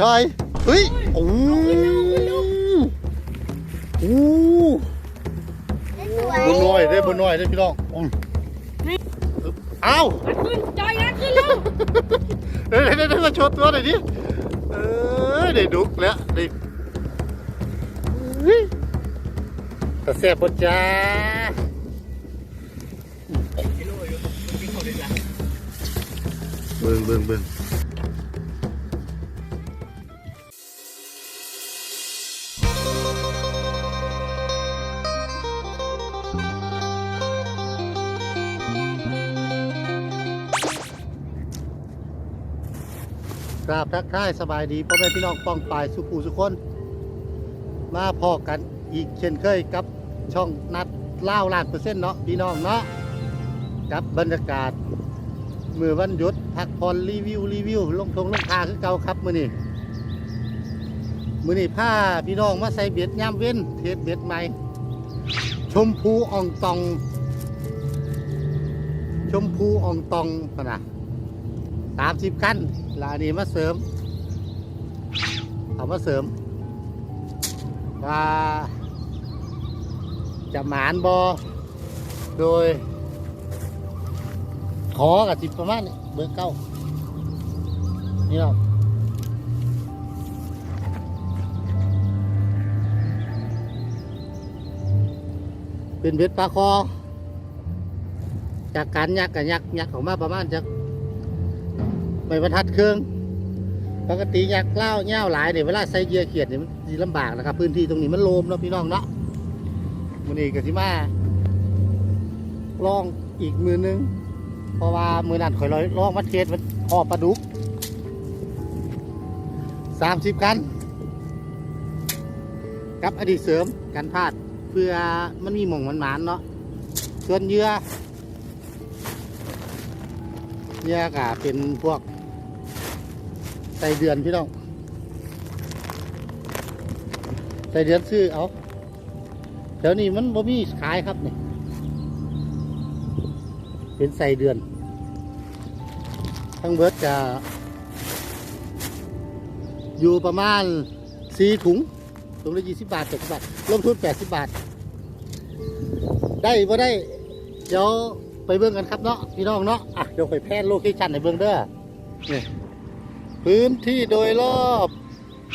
จอยเฮ้ยโอ้โหโอ้สวยบนน้อยได้บนน้อยได้พี่น้องอืมเอ้าขึ้นจอยยัดขึ้นแล้วเดี๋ยวเดี๋ยวเดี๋ยวมาโชว์ตัวหน่อยดิเออได้ดุกแล้วได้เฮ้ยแต่แซ่บปะจ้าเบิ่งเบิ่งเบิ่ง กราบทักทายสบายดีพ่อแม่พี่น้องป้องปลายสุภูสุคน มาพอกันอีกเช่นเคยกับช่องนัดเล่าล้านเปอร์เซ็นต์เนาะพี่น้องเนาะกับบรรยากาศมือวันหยุดพักผ่อนรีวิวรีวิวลงทงลงทาคือเก่าครับมือนี้มือนี้ผ้าพี่น้องมาใส่เบ็ดย่ามเว้นเทสเบ็ดใหม่ ชมพูอ่องตอง ชมพูอ่องตองปะนะสามสิบกั้น ลานี้มาเสริมเอามาเสริม ว่าจะหมานบอโดย ขอกับสิประมาณนี้เบอร์เก้านี่เราเป็นเบ็ดปลาคอ จากการยักกับยักยักออกมาประมาณจาก ไม่บรรทัดเครื่องปกติอยักเล่าเง่าวหลายเนี่ยเวลาใส่เหยื่อเขียดเนี่ยมันลำบากนะครับ พื้นที่ตรงนี้มันโลมเนาะพี่น้องเนาะมันนี่ก็สิมาลองอีกมือนึง เพราะว่ามือนั้นข่อยลอยลองมาเทศมันคอปลาดุกสามสิบกันกับอดีตเสริมกันพลาดเพื่อมันมีหม่องมันหมานเนาะส่วนเยื่อเยื่อกะเป็นพวก ใส่เดือนพี่น้องใส่เดือนซื้อเอาแถวนี้มันบ่มีขายครับนี่เป็นใส่เดือน ทั้งเบิร์ดจะอยู่ประมาณสี่ถุงถุงละยี่สิบบาทเจ็ดสิบบาทลงทุนแปดสิบบาท ได้บ่ได้ เดี๋ยวไปเบิ่งกันครับเนาะพี่น้องเนาะอะเดี๋ยวไปแพนโลเคชั่นให้เบิ่งเด้อนี่ พื้นที่โดยรอบ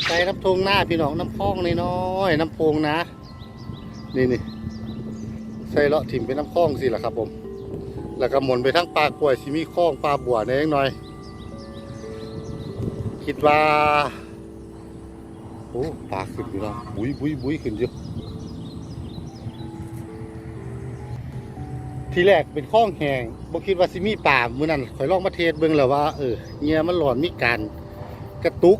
ใส่น้ำทงหน้าพี่น้องน้ำพองน้อยน้ำโพงนะ นี่นี่ใส่เลาะถิ่มเป็นน้ำคลองสิล่ะครับผม แล้วก็หมุนไปทั้งปลากล้วยสิมีคลองปลาบัวในเล็กน้อย คิดว่า โอ้ปลาขึ้นอยู่แล้วบุยบุยบุยขึ้นอยู่ ทีแรกเป็นคลองแหงบ่คิดว่าสิมีป่ามื้อนั้นข่อยลองมาเทศเบิ่งแล้วว่าเออเงียมันหลอนมีการกระตุก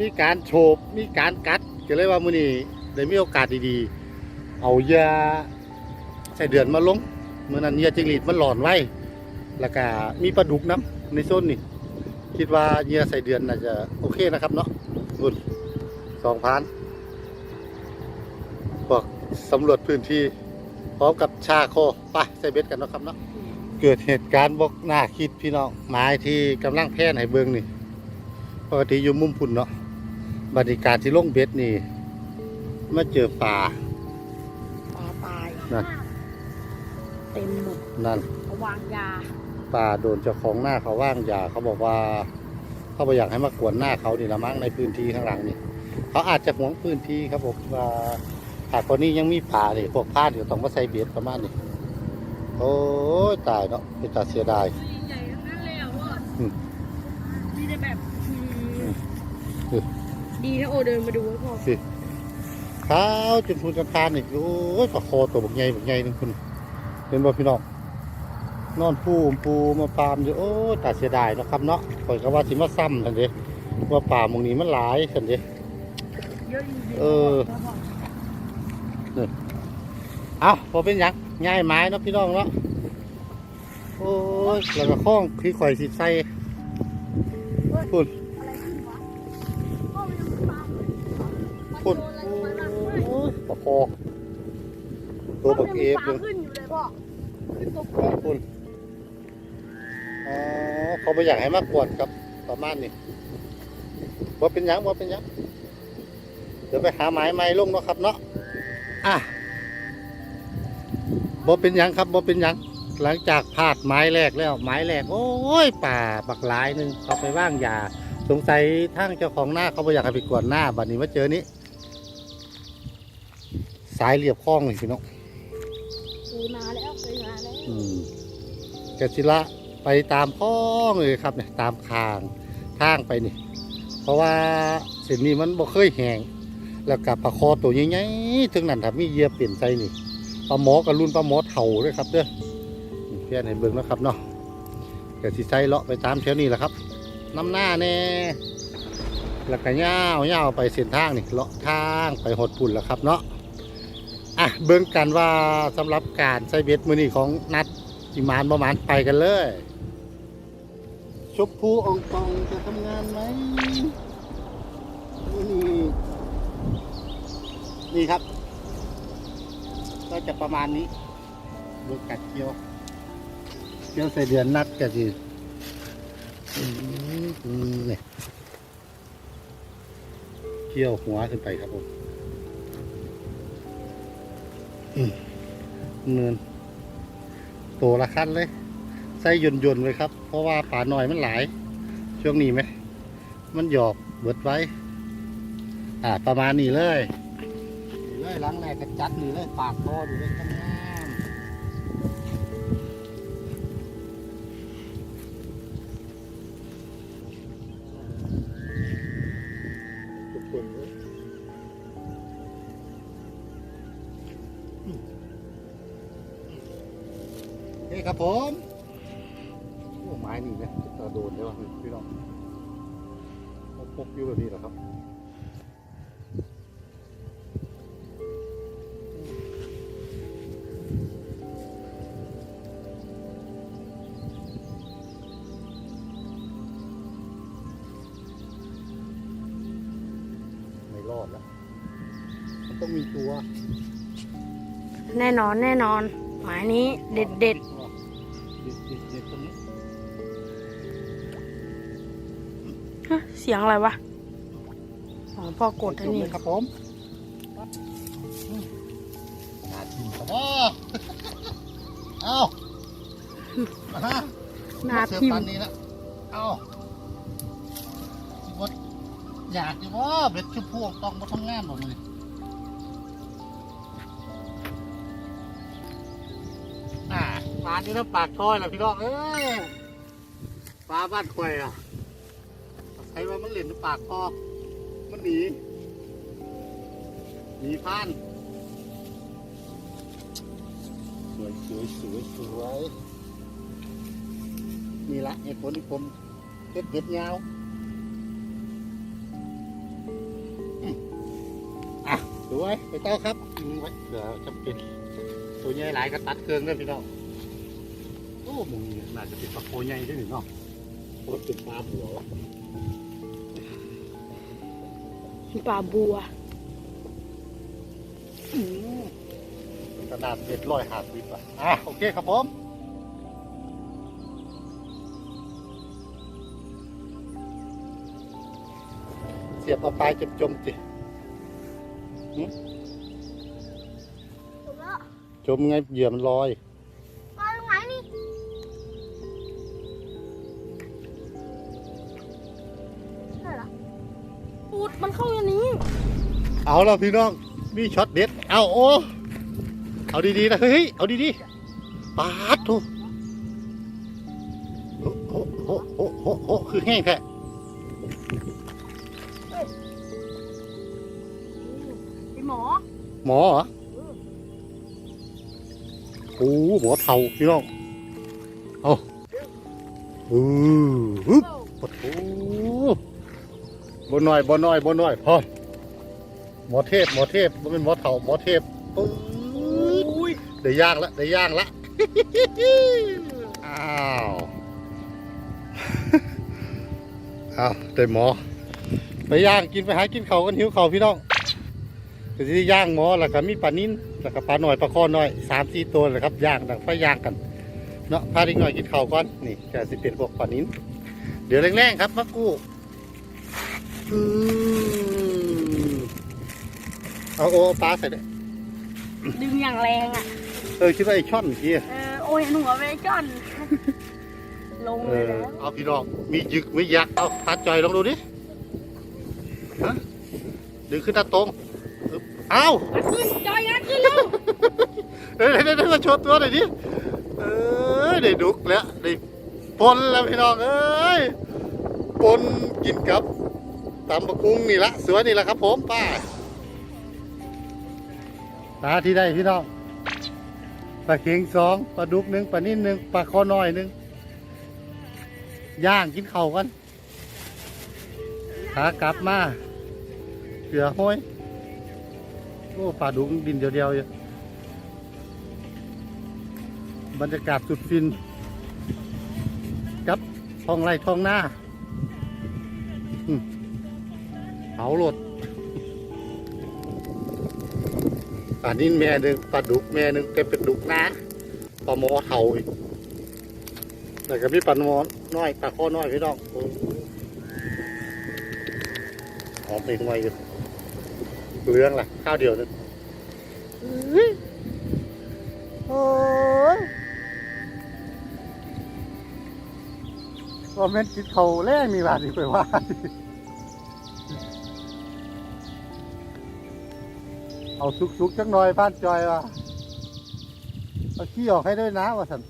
มีการโฉบมีการกัดก็เลยว่ามื้อนี้ได้มีโอกาสดีๆ เอายื่อใส่เดือนมาลงมื้อนั้นเหยื่อจิงหรีดมันหลอนไว้ แล้วก็มีปลาดุกน้ำในโซนนี่คิดว่าเหยื่อใส่เดือนน่าจะโอเคนะครับเนาะบุญสองพันบอกสำรวจพื้นที่ พร้อมกับชาโคไปใส่เบ็ดกันเนาะครับเนาะเกิดเหตุการณ์บกหน้าคิดพี่น้องหมายที่กำลังแพร่นให้เบิ่งนี่ปกติอยู่มุมพุ่นเนาะบรรยากาศที่ลงเบ็ดนี่มาเจอป่าปลาตายนั่นเต็มหมดนั่น เขาวางยาป่าโดนเจ้าของหน้าเขาว่างยาเขาบอกว่า เขาไม่อยากให้มากวนหน้าเขานี่ละมั้งในพื้นที่ข้างหลังนี่ เขาอาจจะหวงพื้นที่ครับผมว่า หากคนนี้ยังมีป่านี่พวกพาดก็ต้องมาใส่เบ็ดประมาณนี้โอ้ยตายเนาะเป็นตาเสียดายใหญ่ทั้งนั้นเลยอะพ่ออมมีแต่แบบอืมอืมดีถ้าโอเดินมาดูว่าพ่อข้าวจนพูนกันพานอีกโอ้ยปลาคอตัวบักใหญ่บักใหญ่นึงคุณเห็นบ่พี่น้องนอนปูมปูมาปามอยู่โอ้ยตาเสียดายเนาะครับเนาะข่อยก็ว่าสิมาซ้ำทันเด้ว่าป่าหมองนี้มันหลายทันเด้เยอะจริงๆเอ อเอาพอเป็นหยังง่ายไม้เนาะพี่น้องเนาะโอ้ยแล้วก็คล้องที่ข่อยสิใส่พุ่นอะไรขึ้นวะพ่อมันยังไม่ปลาเลยมันพุ่นโดนอะไรลงมาบ้างไม่โอ้ยปลาคอตัวบักเอฟพ่เลมันยยังมีปลาขึ้นอยู่เลยพ่อขึ้นตกเอฟพุ่นอ๋อเขาไม่อยากให้มากวนกับประมาณนี้ว่าเป็นหยังว่าเป็นหยังเดี๋ยวไปหาไม้ไม้ลงเนาะครับเนาะ อะบ่เป็นหยังครับบ่เป็นหยังหลังจากพาดไม้แรกแล้วไม้แรกโอ้ยป่าบักหลายหนึงเขาไปว่างยาสงสัยทางเจ้าของหน้าเขาบ่อยากให้ไปกวนหน้าบัดนี้มาเจอนี้สายเรียบคล้องเลยพี่น้องเคยมาแล้วเคยมาแล้วอืมกะสิละไปตามคล้องเลยครับเนี่ยตามคางทางไปนี่ เพราะว่าเส้นนี้มันบ่เคยแห้ง แล้วกับปลาคอตัวใหญ่ๆถึงนั้นถ้ามีเยียบเปลี่ยนใจนี่ปลาหมอกับรุ่นปลาหมอเถ่าด้วยครับเด้อเพื่อนให้เบิ่งนะครับเนาะเกะสิใส่เลาะไปตามแถวนี้แหละครับน้ำหน้าแน่แล้วก็ย่าวย่าวไปเส้นทางนี่เลาะทางไปหดปุ่นแล้วครับเนาะอะเบิ่งกันว่าสำหรับการใช้เบ็ดมือนี้ของนัดจิมานประมาณไปกันเลยชมพูอองตองจะทำงานไหมนี่ นี่ครับ ก็จะประมาณนี้ดูกัดเกียวเกียวใส่เดือนนัดกันสิอืมอืมเนี่ยเกี่ยวหัวขึ้นไปครับผมเนินโตละขั้นเลยใส่ยนยนๆไว้ครับ เพราะว่าป่าหน่อยมันหลาย ช่วงนี้ไหม มันหยอกเบิดไว้ อ่า ประมาณนี้เลย เลยหล้างแรกกระจัดนี่เลยปากคอดูเลยงามๆทุกๆเลยโอเคครับผมโอ้ไม้นี่นะตาโดนได้ว่ะพี่น้องพกอยู่แบบนี้เหรอครับ น่นอนแน่นอน หมายนี้เด็ดเด็ดเด็ดเด็ดเด็ดตรงนี้ฮะเสียงอะไรวะอ๋อพ่อกดอันนี้จุ่มเลยครับผมน่ากินครับพ่อเอามาฮะหน้าเสือพิมปันพ์นี้ละเอาสิบดอยากจะว่าเบ็ดชุบพวกต้องมาทำงานบอกเลย อ่าปลาที่น้ำปากคอยล่ะพี่น้องเอ้ยปลาบ้านควยอะใครว่ามันเหรียญปากคอมันหนีหนีพาน สวยสวยสวยสวยนี่ละเหตุผลที่ผมเก็บเบ็ดยาวอะสวยไปต่อครับยิงไว้เผื่อจำเป็นตัวใหญ่หลายก็ตัดเครื่องด้วยพี่น้อง อ้มึงนี่น่าจะเป็นปลาโคใหญ่ด้วยนี่เนาะโคตรเป็นปลาบัววะปลาบัวอืมขนาดเบ็ดร้อยห้าสิบอะอะโอเคครับผมเสียบเอาปลายจมจมๆสิถูกแล้วจมไงเหยื่อมันลอย เอาแล้วพี่น้องมีช็อตเด็ด เอาโอ้เอาดีๆนะเฮ้ยเอาดีๆปาดทุโอ้โหโอ้โหโอ้โหคือแห้งแท้ไอหมอ หมอเหรอโอ้หมอเทาพี่น้องเอาอือฮึบปะโถบนหน่อยบนหน่อยบนหน่อยพอ หมอเทพหมอเทพมันเป็นหมอเทาหมอเทพปื๊ดได้ย่างละได้ย่างละอ้าวอ้าวได้หมอ ไปย่างกินไปหากินเขาวกันหิวเขาวพี่น้องก็สิได้ย่างหมอแล้วก็มีปลานิ่นแล้วก็ปลาหน่อยปลาคอหน่อยสามสี่ตัวเลยครับย่างดังไฟย่างกันเนาะพาเด็กหน่อยกินข้าวก่อนนี่จะสิเป็นพวกปลานิ่นเดี๋ยวแรงๆครับมากู้อืม เอาโอ้ปลาใส่ได้ดึงอย่างแรงอะ เออคิดว่าไอ้ช่อนเมื่อกี้เออโอ้ยหนูเอาไปจ้อน ลงเอเลยอแล้วเอาพี่น้องมียึกไม่ยักเอาพาจอยลองดูดิฮะดึงขึ้นตาตรงอึ๊บเอางัดขึ้นจอยงัดขึ้นแล้วเอ้ยเดี๋ยวเดี๋ยวมาโชว์ตัวหน่อยดิเอ้ยได้ดุกแล้วได้ปนแล้วพี่น้องเอ้ยปนกินกับตำบะกุ้งนี่ละสวยนี่ละครับผมป้า ปลาที่ได้พี่น้องปลาเค็งสองปลาดุกหนึ่งปลานิ่นหนึ่งปลาคอน้อยหนึ่งย่างกินเข่ากันขากลับมาเกือห้อยโอ้ปลาดุกดินเดียวๆอยู่บรรยากาศสุดฟินกับท้องไร่ท้องหน้า เผาโหลด ปลานิ่นแม่หนึ่งปลาดุกแม่หนึ่งแต่เป็นดุกนะปลาหมอเถาอีกแต่ก็มีปลาหมอน้อยปลาข้อน้อยพี่น้องหอมเป็นไวอยู่เรื่องล่ะข้าวเดียวนึงโอ้ยว่าแม่นจิตเขาแล่มีบาดอีกไปว่า เอาสุกๆจักหน่อยบ้านจอยว่ะเอาขี้ออกให้ด้วยนะว่าสัน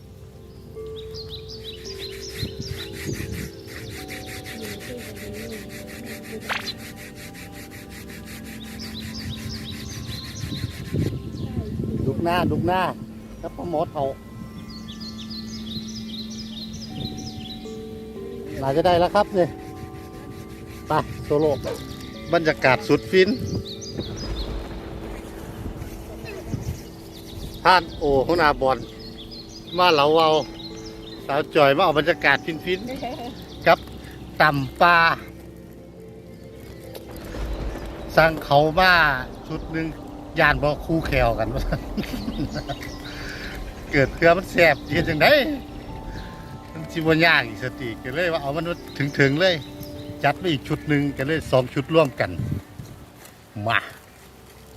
ดุกหน้าดุกหน้าแล้วพอหมอเถาน่าจะได้แล้วครับเนี่ยไปโซโล่บรรยากาศสุดฟิน ท่านโอหัวหน้าบอลมาเหลาเอาสาวจอยมาเอาบรรยากาศฟินฟินๆครับต่ำปลาสั่งเขามาชุดหนึ่งยานบอคู่แขวกันว่าเกิดเครือมันแสบเย็นจังไดมันชิบยากอีกสติกันเลยว่าเอามันถึงถึงเลย จัดไปอีกชุดหนึ่งกันเลยสองชุดร่วมกัน มา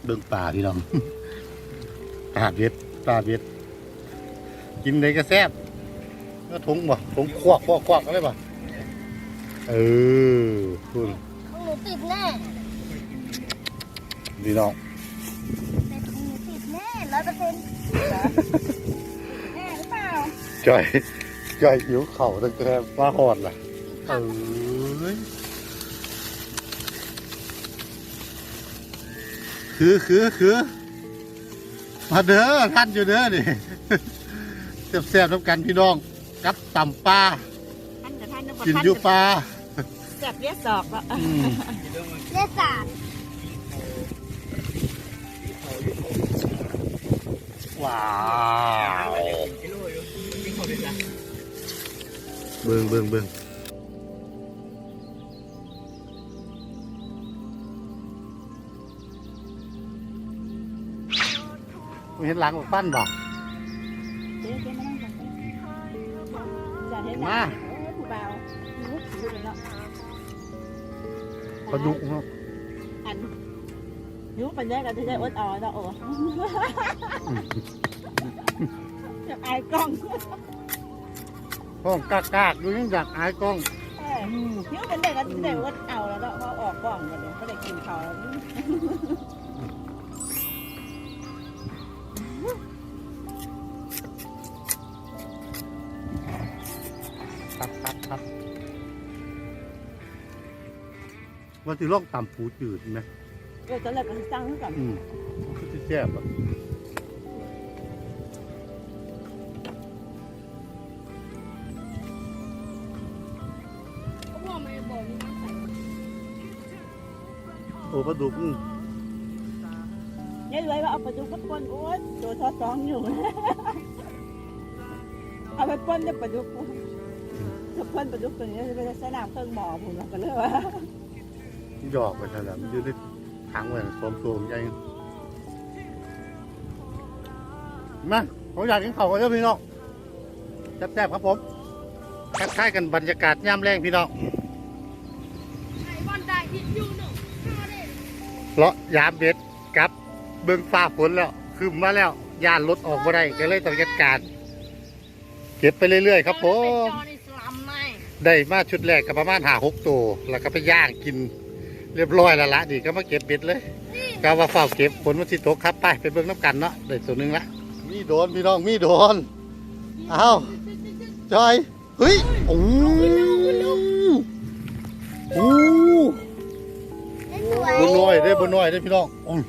เบิ่งป่าพี่น้อง ปลาเบ็ดปลาเบ็ดกินเลยก็แซ่บก็ทงบ่ทงควักควักควักอะไรบ่เออคุณของหนูติดแน่พี่น้องแต่ของหนูติดแน่ร้อยเปอร์เซ็นต์แน่หรือเปล่าจอยจอยหิวเข่าตั้งแต่มาหอดล่ะเอ้ยคือคือคือ มาเด้อท่านอยู่เด้อนี่แซ่บๆน้ำกันพี่น้องกับตำปลาท่านจะท่านนึกว่ากินท่านอยู่ปลาจับเลียดศอกแล้วอืมเลขสามว้าวเบิ่งเบิ่งเบิ่ง เห็นหลังของปั้นบ่เจ๊เจ๊มานั่งก่อนจัดให้มาผู้เบาหนูดูเลยเนาะปลาดุกเนาะอันยุปัญญากันที่ได้อดเอ่อนเนาะโอ้จะอายกล้องห้องกากากๆดูยังอยากอายกล้องเออยุเป็นเด็กก็ได้อดเอาแล้วเนาะพอออกกล้องกันเลยก็ได้กินข้าวแล้ว ว่าสิลองต่ำปูจืดไหมเออตอนแรกก็สั่งก่อนอืมคือสิแซ่บอะเขาบอกไม่บอกนี่น้ำใสโอ้ปลาดุกอืมเนี่ยเลยว่าเอาไปดูกับคนโอ๊ยตัวทอสองอยู่ เอาไปป้นได้ปลาดุกถ้าป้นปลาดุกตัวนี้จะเป็นสนามเครื่องหมอผมแล้วก็เลยว่า หยอกไปขนาดมันอยู่ในถังไว้สมตัวใหญ่มาผมอยากกินข้าวกันเยอะพี่น้องแซ่บๆครับผมทักทายกันบรรยากาศย่ำแรงพี่น้องไอ้บอลได้ที่เลาะยามเบ็ดกับเบิ่งฟ้าฝนแล้ว คืมมาแล้วย่านรถออกมาได้ก็เลยต้องจัดการเก็บไปเรื่อยๆครับผมจอนี่สลัมไหมได้มาชุดแรกก็ประมาณหาหกตัว แล้วก็ไปย่างกิน เรียบร้อยแล้วละดีก็มาเก็บเบ็ดเลยก็ว่าเฝ้าเก็บฝนมันสิตกครับไปไปเบิ่งน้ำกันเนาะได้ตัวหนึงละมีโดนพี่น้องมีโดนอ้าวจอยเฮ้ยโอ้โอ้ได้สวยบนน้อยได้อบนน้อยได้อพี่น้องอืม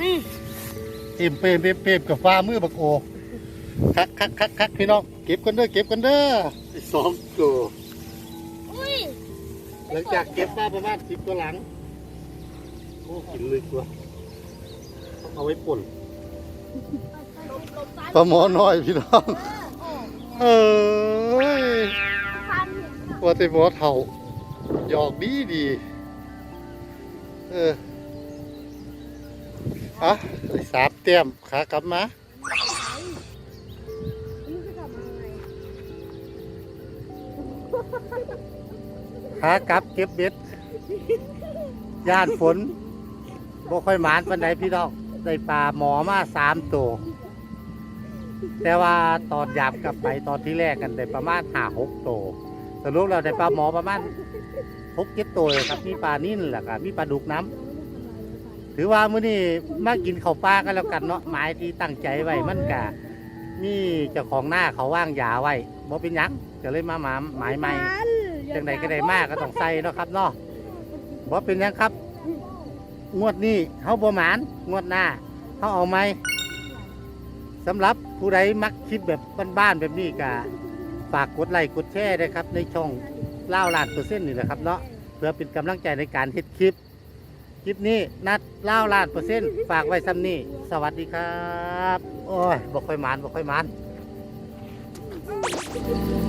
นี่เต็มเปรมเปรมเปรมกับฟ้ามือบักโอคักคักคักคักพี่น้องเก็บกันเด้อเก็บกันเด้ออีกสองตัวอุ้ย หลังจากเก็บมาประมาณสิบตัวหลังโอ้กินลึกว่ะต้องเอาไว้ป่นลมลมซ้ายปลาหมอน้อยพี่น้อง เออโอ้เอ้ยฟันเนี่ยว่าแต่หมอเถ่าหยอกดีดีเอออะสามเตรียมขากลับมานี่ คือทำอะไรขากลับเก็บเบ็ดย่านฝนบ่ค่อยหมานปันใดพี่น้องได้ปลาหมอมาสามตัวแต่ว่าตอนหยาบกลับไปตอนที่แรกกันได้ประมาณห้าหกตัวสรุปเราได้ปลาหมอประมาณหกเจ็ดตัวครับมีปลานิ่นแหละครับมีปลาดุกน้ำถือว่ามื้อนี้มากินข้าวปลากันแล้วกันเนาะหมายที่ตั้งใจไว้มันกะมีเจ้าของหน้าเขาว่างยาไว้บ่เป็นยังก็เลยมาหมาหมายใหม่ จังใดก็ได้มากก็ต้องใส่เนาะครับเนาะบ่เป็นหยังครับ งวดนี้เฮาบ่หมานงวดหน้าเฮาเอาไหมสำหรับผู้ใดมักคลิปแบบบ้านๆแบบนี้ก็ฝากกดไลค์กดแชร์ด้วยครับ ในช่องเล่าล้านเปอร์เซ็นต์นี่แหละครับเนาะเพื่อเป็นกำลังใจในการเฮ็ดคลิป คลิปนี้นัดเล่าล้านเปอร์เซ็นต์ฝากไว้ซ้ำนี้สวัสดีครับ โอ้ยบ่ค่อยหมานบ่ค่อยหมานเ